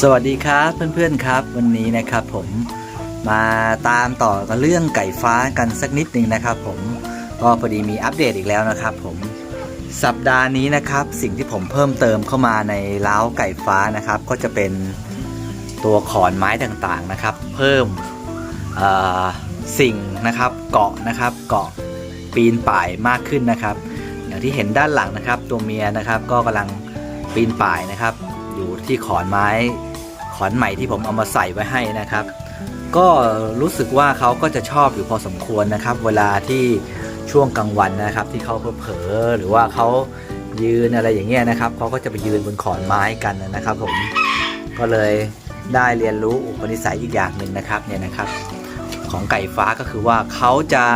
สวัสดีครับเพื่อนๆครับ วันนี้นะครับผมมาตามต่อกับเรื่องไก่ฟ้ากันสักนิดหนึ่งนะครับผมก็พอดีมีอัปเดตอีกแล้วนะครับผมสัปดาห์นี้นะครับ สิ่งที่ผมเพิ่มเติมเข้ามาในเล้าไก่ฟ้านะครับ ก็จะเป็นตัวขอนไม้ต่างๆนะครับ เพิ่มสิ่งนะครับเกาะนะครับเกาะปีนป่ายมากขึ้นนะครับ อย่างที่เห็นด้านหลังนะครับ ตัวเมียนะครับก็กำลังปีนป่ายนะครับ อยู่ที่ขอนไม้ ขอนใหม่ที่ผมเอามาใส่ไว้ให้นะครับ ก็รู้สึกว่าเขาก็จะชอบอยู่พอสมควรนะครับ เวลาที่ช่วงกลางวันนะครับ ที่เขาเผลอหรือว่าเขายืนอะไรอย่างเงี้ยนะครับเขาก็จะไปยืนบนขอนไม้กันนะครับ ผมก็เลยได้เรียนรู้อุปนิสัยอีกอย่างหนึ่งนะครับเนี่ยนะครับ ของไก่ฟ้าก็คือว่าเขาจะ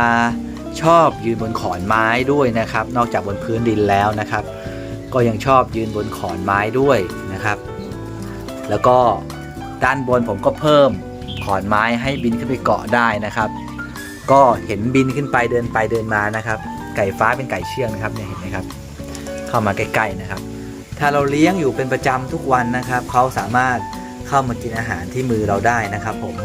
ชอบยืนบนขอนไม้ด้วยนะครับ นอกจากบนพื้นดินแล้วนะครับ ก็ยังชอบยืนบนขอนไม้ด้วยนะครับ แล้วก็ด้านบนผมก็เพิ่มขอนไม้ให้บินขึ้นไปเกาะได้นะครับ ก็เห็นบินขึ้นไปเดินไปเดินมานะครับ ไก่ฟ้าเป็นไก่เชื่องนะครับเนี่ยเห็นไหมครับ เข้ามาใกล้ๆนะครับ ถ้าเราเลี้ยงอยู่เป็นประจำทุกวันนะครับเขาสามารถเข้ามากินอาหารที่มือเราได้นะครับ ผม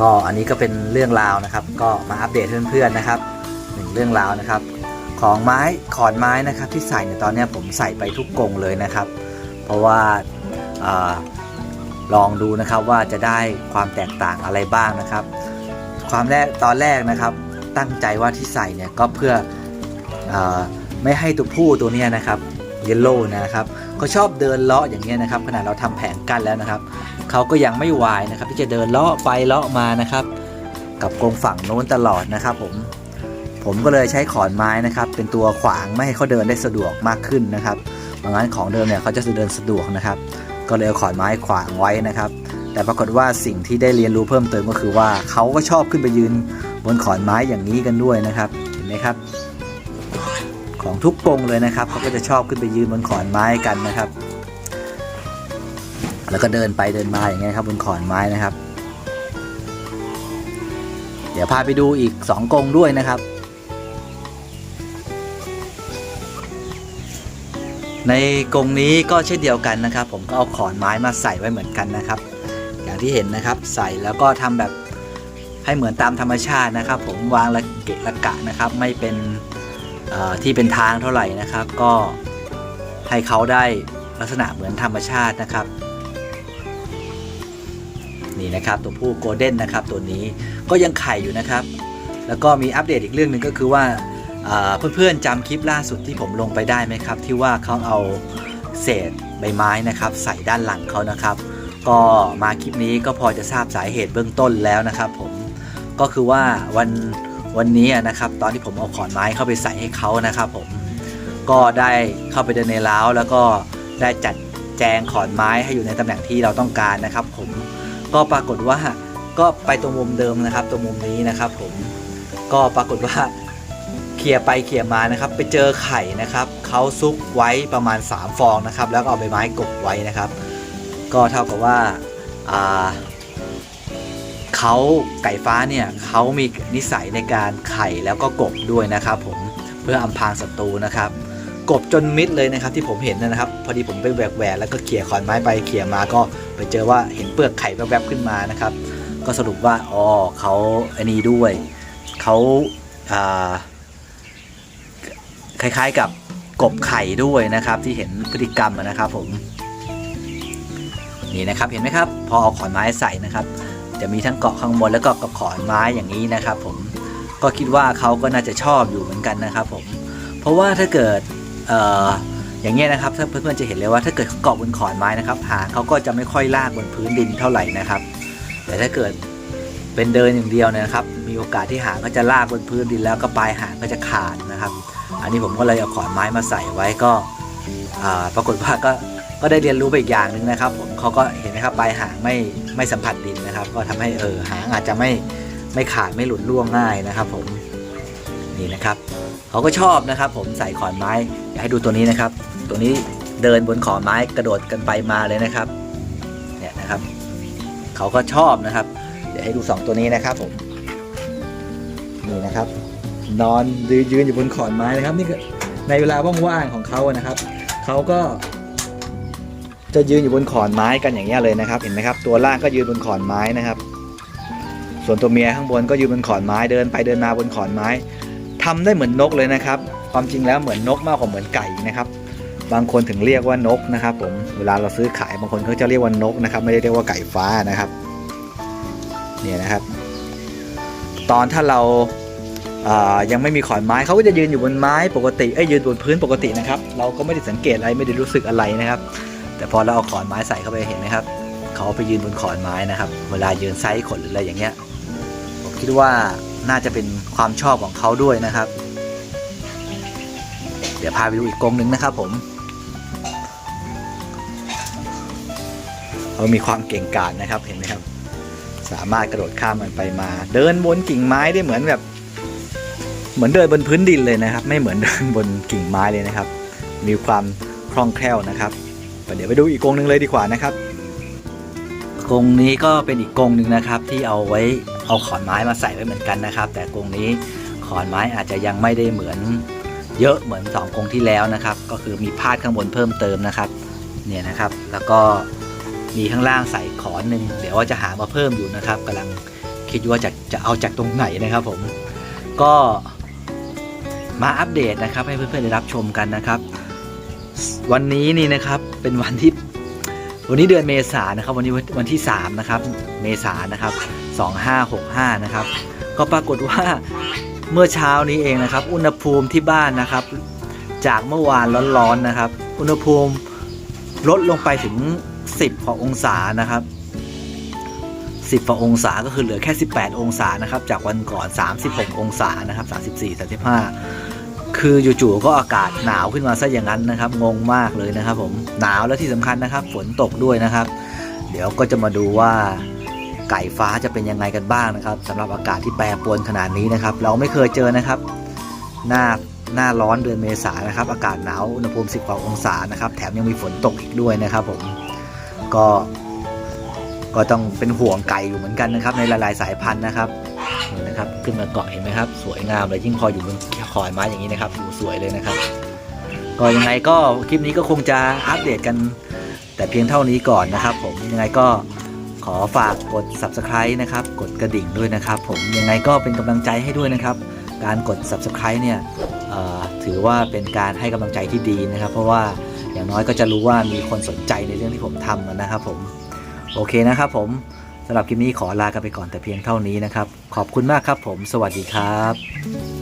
ก็อันนี้ก็เป็นเรื่องราวนะครับ ก็มาอัปเดตเพื่อนๆนะครับหนึ่งเรื่องราวนะครับ ของไม้ขอนไม้นะครับที่ใส่เนี่ยตอนนี้ผมใส่ไปทุกกงเลยนะครับ เพราะว่าอาลองดูนะครับว่าจะได้ความแตกต่างอะไรบ้างนะครับ ความแรกตอนแรกนะครับตั้งใจว่าที่ใส่เนี่ยก็เพื่ออไม่ให้ตัวผู้ตัวนี้นะครับเยลโล่นะครับเขาชอบเดินเลาะอย่างเงี้ยนะครับขนาดเราทำแผงกั้นแล้วนะครับเขาก็ยังไม่วายนะครับที่จะเดินเลาะไปเลาะมานะครับ กับกรงฝั่งโน้นตลอดนะครับผม ผมก็เลยใช้ขอนไม้นะครับ เป็นตัวขวางไม่ให้เขาเดินได้สะดวกมากขึ้นนะครับบางงั้นของเดิมเนี่ยเขาจะเดินสะดวกนะครับ ก็เลยเอาขอนไม้ขวางไว้นะครับ แต่ปรากฏว่าสิ่งที่ได้เรียนรู้เพิ่มเติมก็คือว่าเขาก็ชอบขึ้นไปยืนบนขอนไม้อย่างนี้กันด้วยนะครับเห็นไหมครับ ของทุกกรงเลยนะครับเขาก็จะชอบขึ้นไปยืนบนขอนไม้กันนะครับ แล้วก็เดินไปเดินมาอย่างเงี้ยครับบนขอนไม้นะครับ เดี๋ยวพาไปดูอีก2กรงด้วยนะครับ ในกรงนี้ก็เช่นเดียวกันนะครับ ผมก็เอาขอนไม้มาใส่ไว้เหมือนกันนะครับ อย่างที่เห็นนะครับใส่แล้วก็ทำแบบให้เหมือนตามธรรมชาตินะครับ ผมวางระเกะระกะนะครับ ไม่เป็นที่เป็นทางเท่าไหร่นะครับ ก็ให้เขาได้ลักษณะเหมือนธรรมชาตินะครับ นี่นะครับตัวผู้โกลเด้นนะครับ ตัวนี้ก็ยังไข่อยู่นะครับ แล้วก็มีอัปเดตอีกเรื่องหนึ่งก็คือว่า เพื่อนๆจำคลิปล่าสุดที่ผมลงไปได้ไหมครับ ที่ว่าเขาเอาเศษใบไม้นะครับ ใส่ด้านหลังเขานะครับ ก็มาคลิปนี้ก็พอจะทราบสาเหตุเบื้องต้นแล้วนะครับ ผมก็คือว่าวันวันนี้นะครับ ตอนที่ผมเอาขอนไม้เข้าไปใส่ให้เขานะครับ ผมก็ได้เข้าไปเดินในเล้าวแล้วก็ได้จัดแจงขอนไม้ให้อยู่ในตำแหน่งที่เราต้องการนะครับ ผมก็ปรากฏว่าก็ไปตรงมุมเดิมนะครับ ตรงมุมนี้นะครับ ผมก็ปรากฏว่า เคลียร์ไปเคลียร์มานะครับ ไปเจอไข่นะครับเขาซุกไว้ประมาณ 3 ฟองนะครับ แล้วก็เอาใบไม้กบไว้นะครับ ก็เท่ากับว่าาเขาไก่ฟ้าเนี่ยเขามีนิสัยในการไข่แล้วก็กบด้วยนะครับ ผมเพื่ออำพรางศัตรูนะครับ กบจนมิดเลยนะครับ ที่ผมเห็นนะครับ พอดีผมไปแหวกแหวกแล้วก็เขี่ยขอนไม้ไปเขี่ยมาก็ไปเจอว่าเห็นเปลือกไข่แวบๆขึ้นมานะครับ ก็สรุปว่าอ๋อเขาอันนี้ด้วยเขาอ่า คล้ายๆกับกบไข่ด้วยนะครับ ที่เห็นพฤติกรรมนะครับผมนี่นะครับเห็นไหมครับ พอเอาขอนไม้ใส่นะครับ จะมีทั้งเกาะข้างบนแล้วก็กขอนไม้อย่างนี้นะครับ ผมก็คิดว่าเขาก็น่าจะชอบอยู่เหมือนกันนะครับ ผม เพราะว่าถ้าเกิดเอ่ออย่างเงี้ยนะครับถ้าเพื่อนๆจะเห็นเลยว่าถ้าเกิดเขาเกาะบนขอนไม้นะครับหางเขาก็จะไม่ค่อยลากบนพื้นดินเท่าไหร่นะครับ แต่ถ้าเกิดเป็นเดินอย่างเดียวนะครับ มีโอกาสที่หางก็จะลากบนพื้นดินแล้วก็ปลายหางก็จะขาดนะครับ อันนี้ผมก็เลยเอาขอนไม้มาใส่ไว้ก็ปรากฏว่าก็ก็ได้เรียนรู้ไปอีกอย่างหนึ่งนะครับ ผมเขาก็เห็นไหมครับปลายหางไม่ไม่สัมผัสดินนะครับ ก็ทำให้เออหางอาจจะไม่ไม่ขาดไม่หลุดร่วงง่ายนะครับ ผมนี่นะครับเขาก็ชอบนะครับ ผมใส่ขอนไม้อยากให้ดูตัวนี้นะครับ ตัวนี้เดินบนขอนไม้กระโดดกันไปมาเลยนะครับเนี่ยนะครับเขาก็ชอบนะครับ เดี๋ยวให้ดูสองตัวนี้นะครับผมนี่นะครับ นอนยืนอยู่บนขอนไม้นะครับ นี่ก็ในเวลาว่างๆของเขานะครับเขาก็ จะยืนอยู่บนขอนไม้กันอย่างเงี้ยเลยนะครับ เห็นไหมครับ ตัวล่างก็ยืนบนขอนไม้นะครับ ส่วนตัวเมียข้างบนก็ยืนบนขอนไม้เดินไปเดินมาบนขอนไม้ทำได้เหมือนนกเลยนะครับ ความจริงแล้วเหมือนนกมากกว่าเหมือนไก่นะครับ บางคนถึงเรียกว่านกนะครับ ผมเวลาเราซื้อขายบางคนเขาจะเรียกว่านกนะครับ ไม่ได้เรียกว่าไก่ฟ้านะครับเนี่ยนะครับ ตอนถ้าเรา ยังไม่มีขอนไม้เขาก็จะยืนอยู่บนไม้ปกติเอ้ยยืนบนพื้นปกตินะครับ เราก็ไม่ได้สังเกตอะไรไม่ได้รู้สึกอะไรนะครับ แต่พอเราเอาขอนไม้ใส่เข้าไปเห็นไหมครับเขาไปยืนบนขอนไม้นะครับ เวลายืนไซส์ขนหรืออะไรอย่างเงี้ยผมคิดว่าน่าจะเป็นความชอบของเขาด้วยนะครับ เดี๋ยวพาไปดูอีกกรงหนึ่งนะครับผมเขามีความเก่งกาจนะครับเห็นไหมครับ สามารถกระโดดข้ามมันไปมา เดินบนกิ่งไม้ได้เหมือนแบบ เหมือนเดินบนพื้นดินเลยนะครับ ไม่เหมือนเดินบนกิ่งไม้เลยนะครับ มีความคล่องแคล่วนะครับเดี๋ยวไปดูอีกกรงหนึ่งเลยดีกว่านะครับกรงนี้ก็เป็นอีกกรงหนึ่งนะครับ ที่เอาไว้เอาขอนไม้มาใส่ไว้เหมือนกันนะครับ แต่กรงนี้ขอนไม้อาจจะยังไม่ได้เหมือนเยอะเหมือนสองกรงที่แล้วนะครับ ก็คือมีพาดข้างบนเพิ่มเติมนะครับเนี่ยนะครับ แล้วก็มีข้างล่างใส่ขอนหนึ่งเดี๋ยวว่าจะหามาเพิ่มอยู่นะครับกำลังคิดว่าจะจะเอาจากตรงไหนนะครับผมก็ มาอัปเดตนะครับ ให้เพื่อนๆได้รับชมกันนะครับ วันนี้นี่นะครับเป็นวันที่วันนี้เดือนเมษายนะครับ วันนี้วันที่3นะครับเมษายนนะครับ2565นะครับก็ปรากฏว่าเมื่อเช้านี้เองนะครับ อุณหภูมิที่บ้านนะครับ จากเมื่อวานร้อนๆนะครับ อุณหภูมิลดลงไปถึง 10กว่าองศานะครับ 10กว่าองศาก็คือเหลือแค่ 18 องศานะครับ จากวันก่อน 36 องศานะครับ 34 35 คือจู่ๆก็อากาศหนาวขึ้นมาซะอย่างนั้นนะครับ งงมากเลยนะครับ ผมหนาวแล้วที่สำคัญนะครับ ฝนตกด้วยนะครับ เดี๋ยวก็จะมาดูว่าไก่ฟ้าจะเป็นยังไงกันบ้างนะครับสำหรับอากาศที่แปรปรวนขนาดนี้นะครับ เราไม่เคยเจอนะครับ หน้าหน้าร้อนเดือนเมษานนะครับ อากาศหนาวอุณหภูมิ 10 กว่าองศานะครับ แถมยังมีฝนตกอีกด้วยนะครับ ผมก็ ก็ต้องเป็นห่วงไก่อยู่เหมือนกันนะครับในหลายๆสายพันธุ์นะครับนะครับ ขึ้นมาเกาะเห็นไหมครับ สวยงามเลยยิ่งพออยู่บนขอนไม้อย่างนี้นะครับดูสวยเลยนะครับ ก็ยังไงก็คลิปนี้ก็คงจะอัปเดตกัน แต่เพียงเท่านี้ก่อนนะครับ ผมยังไงก็ขอฝากกด subscribe นะครับ กดกระดิ่งด้วยนะครับ ผมยังไงก็เป็นกำลังใจให้ด้วยนะครับ การกด subscribe เนี่ยถือว่าเป็นการให้กำลังใจที่ดีนะครับ เพราะว่าอย่างน้อยก็จะรู้ว่ามีคนสนใจในเรื่องที่ผมทำนะครับผม โอเคนะครับผมสำหรับคลิปนี้ขอลากันไปก่อนแต่เพียงเท่านี้นะครับ ขอบคุณมากครับผม สวัสดีครับ